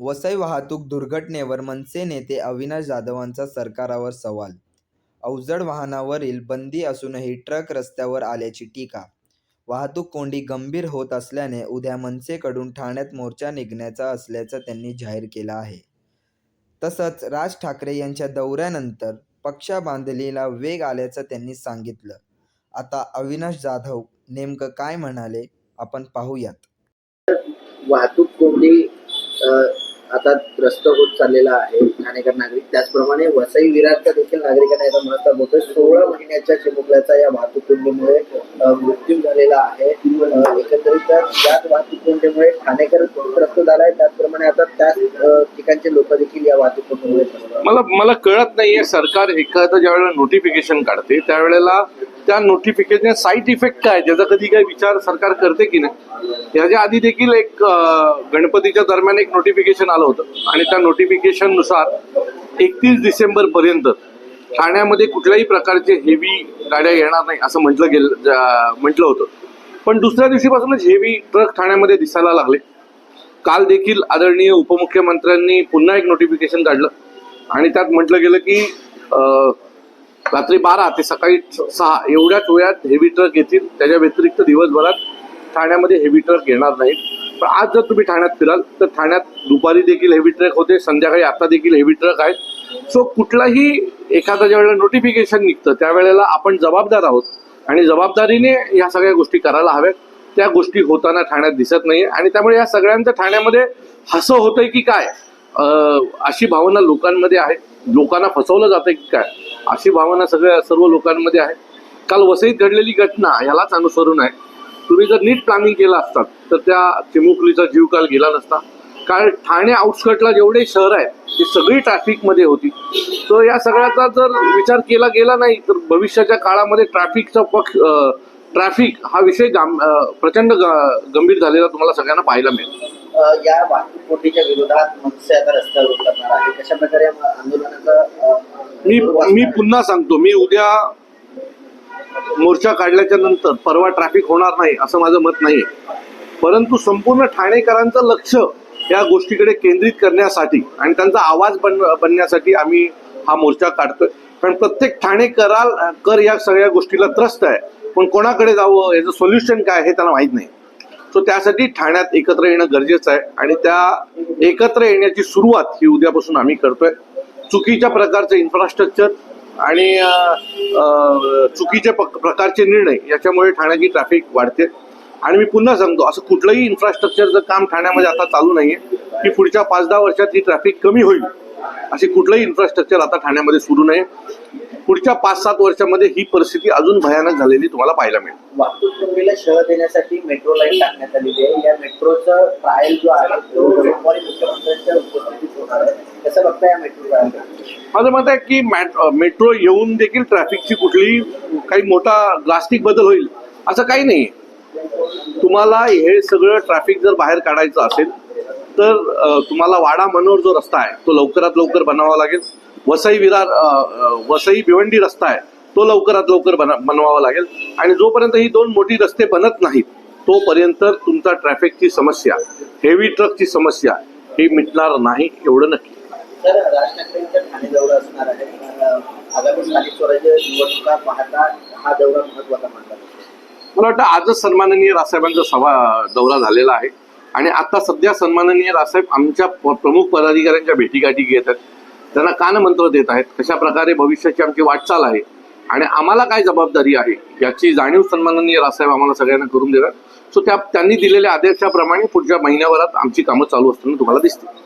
वसई वाहतूक दुर्घटनेवर मनसे नेते अविनाश जाधवांचा सरकारावर सवाल. अवजड वाहनावरील बंदी असूनही ट्रक रस्त्यावर आल्याची टीका. वाहतूक कोंडी गंभीर होत असल्याने उद्या मनसेकडून ठाण्यात मोर्चा निघण्याचा असल्याचं त्यांनी जाहीर केलं आहे. तसंच राज ठाकरे यांच्या दौऱ्यानंतर पक्षाबांधणीला वेग आल्याचं त्यांनी सांगितलं. आता अविनाश जाधव नेमकं काय म्हणाले आपण पाहूयात. वाहतूक कोंडी आता त्रस्त होत चाललेला आहे ठाणेकर नागरिक. त्याचप्रमाणे वसई विरारचा देखील नागरिकांना याचा मनस्ताप होतोय. सोळा महिन्याच्या चिमुकल्याचा या वाहतूककोंडीमुळे मृत्यू झालेला आहे. एकंदरीत याच वाहतूककोंडीमुळे ठाणेकर त्रस्त झालाय. त्याचप्रमाणे आता त्याच ठिकाणचे लोक देखील या वाहतूककोंडीमुळे मला मला कळत नाहीये सरकार एखादं ज्यावेळेला नोटिफिकेशन काढते त्यावेळेला त्या नोटिफिकेशन साईड इफेक्ट काय? त्याचा कधी काही विचार सरकार करते की नाही याच्या आधी देखील एक गणपतीच्या दरम्यान एक नोटिफिकेशन आलं होतं. आणि त्या नोटिफिकेशननुसार एकतीस डिसेंबर पर्यंत ठाण्यामध्ये कुठल्याही प्रकारचे हेवी गाड्या येणार नाही असं म्हटलं गेलं म्हटलं होतं. पण दुसऱ्या दिवशीपासूनच हेवी ट्रक ठाण्यामध्ये दिसायला लागले. काल देखील आदरणीय उपमुख्यमंत्र्यांनी पुन्हा एक नोटिफिकेशन काढलं. आणि त्यात म्हटलं गेलं की रात्री बारा ते सकाळी सहा एवढ्याच वेळात हेवी ट्रक येतील. त्याच्या व्यतिरिक्त दिवसभरात ठाण्यामध्ये हेवी ट्रक येणार नाहीत पण आज जर तुम्ही ठाण्यात फिराल तर ठाण्यात दुपारी देखील हेवी ट्रक होते संध्याकाळी आता देखील हेवी ट्रक आहेत. सो कुठलाही एखादा ज्या वेळेला नोटिफिकेशन निघतं त्यावेळेला आपण जबाबदार आहोत. आणि जबाबदारीने या सगळ्या गोष्टी करायला हव्यात. त्या गोष्टी होताना ठाण्यात दिसत नाही आणि त्यामुळे या सगळ्यांचं ठाण्यामध्ये हसं होतंय की काय? अशी भावना लोकांमध्ये आहे. लोकांना फसवलं जातंय की काय? अशी भावना सगळ्या सर्व लोकांमध्ये आहे. काल वसईत घडलेली घटना यालाच अनुसरून आहे. तुम्ही जर नीट प्लॅनिंग केलं असतात तर त्या चिमुकलीचा जीव काल गेला नसता. कारण ठाणे आउटस्कटला जेवढे शहर आहेत ती सगळी ट्रॅफिकमध्ये होती. तर या सगळ्याचा जर विचार केला गेला नाही तर भविष्याच्या काळामध्ये ट्रॅफिकचा पक्ष ट्रॅफिक हा विषय गाम प्रचंड ग- गंभीर झालेला तुम्हाला सगळ्यांना पाहायला मिळेल. या वाहतूक कोंडीच्या विरोधात मनसे आता रस्त्यावर उतरणार आहे. कशा प्रकारे या आंदोलनाचा मी मी पुन्हा सांगतो मी उद्या मोर्चा काढल्याच्या नंतर परवा ट्रॅफिक होणार नाही असं माझं मत नाहीये. परंतु संपूर्ण ठाणेकरांचं लक्ष या गोष्टीकडे केंद्रित करण्यासाठी आणि त्यांचा आवाज बन बनण्यासाठी आम्ही हा मोर्चा काढतोय. कारण प्रत्येक ठाणेकराल कर या सगळ्या गोष्टीला त्रस्त आहे. पण कोणाकडे जावं याचं सोल्युशन काय हे त्याला माहीत नाही. सो त्यासाठी ठाण्यात एकत्र येणं गरजेचं आहे. आणि त्या एकत्र येण्याची सुरुवात ही उद्यापासून आम्ही करतोय. चुकीच्या प्रकारचं इन्फ्रास्ट्रक्चर आणि चुकीचे चुकीच्या प्रकारचे निर्णय याच्यामुळे ठाण्याची ट्रॅफिक वाढते. आणि मी पुन्हा सांगतो असं कुठलंही इन्फ्रास्ट्रक्चरचं काम ठाण्यामध्ये आता चालू नाहीये की पुढच्या पाच दहा वर्षात ही ट्रॅफिक कमी होईल असे कुठलंही इन्फ्रास्ट्रक्चर आता ठाण्यामध्ये सुरू नये पुढच्या पाच सात वर्षामध्ये ही परिस्थिती अजून भयानक झालेली तुम्हाला पाहायला मिळेल. वाहतूक कोंडीला शह देण्यासाठी मेट्रो लाईन टाकण्यात आलेली आहे. या मेट्रोचा ट्रायल जो आहे तो सोमवारी मुख्यमंत्र्यांच्या उपस्थितीत होणार आहे. कसं बघता या मेट्रो ट्रायल माझं मत आहे की मॅट- मेट्रो येऊन देखील ट्रॅफिकची कुठलीही काही मोठा ड्रास्टिक बदल होईल असं काही नाही तुम्हाला हे सगळं ट्रॅफिक जर बाहेर काढायचं असेल तर तुम्हाला वाडा मनोर जो रस्ता आहे तो लवकरात लवकर बनवावा लागेल. वसई विरार वसई भिवंडी रस्ता आहे. तो लवकरात लवकर बन बनवावा लागेल. आणि जोपर्यंत ही दोन मोठी रस्ते बनत नाहीत तोपर्यंत तुमचा ट्रॅफिकची समस्या हेवी ट्रकची समस्या ही मिटणार नाही एवढं नक्की. हा मला वाटतं आजच सन्माननीय रासाहेबांचा सभा दौरा झालेला आहे. आणि आता सध्या सन्माननीय रासाहेब आमच्या प्रमुख पदाधिकाऱ्यांच्या भेटीगाठी घेत आहेत. त्यांना कानमंत्र देत आहेत. कशा प्रकारे भविष्याची आमची वाटचाल आहे आणि आम्हाला काय जबाबदारी आहे याची जाणीव सन्माननीय रासाहेब आम्हाला सगळ्यांना करून देतात. सो त्या त्यांनी दिलेल्या आदेशाप्रमाणे पुढच्या महिन्याभरात आमची कामं चालू असताना तुम्हाला दिसतील.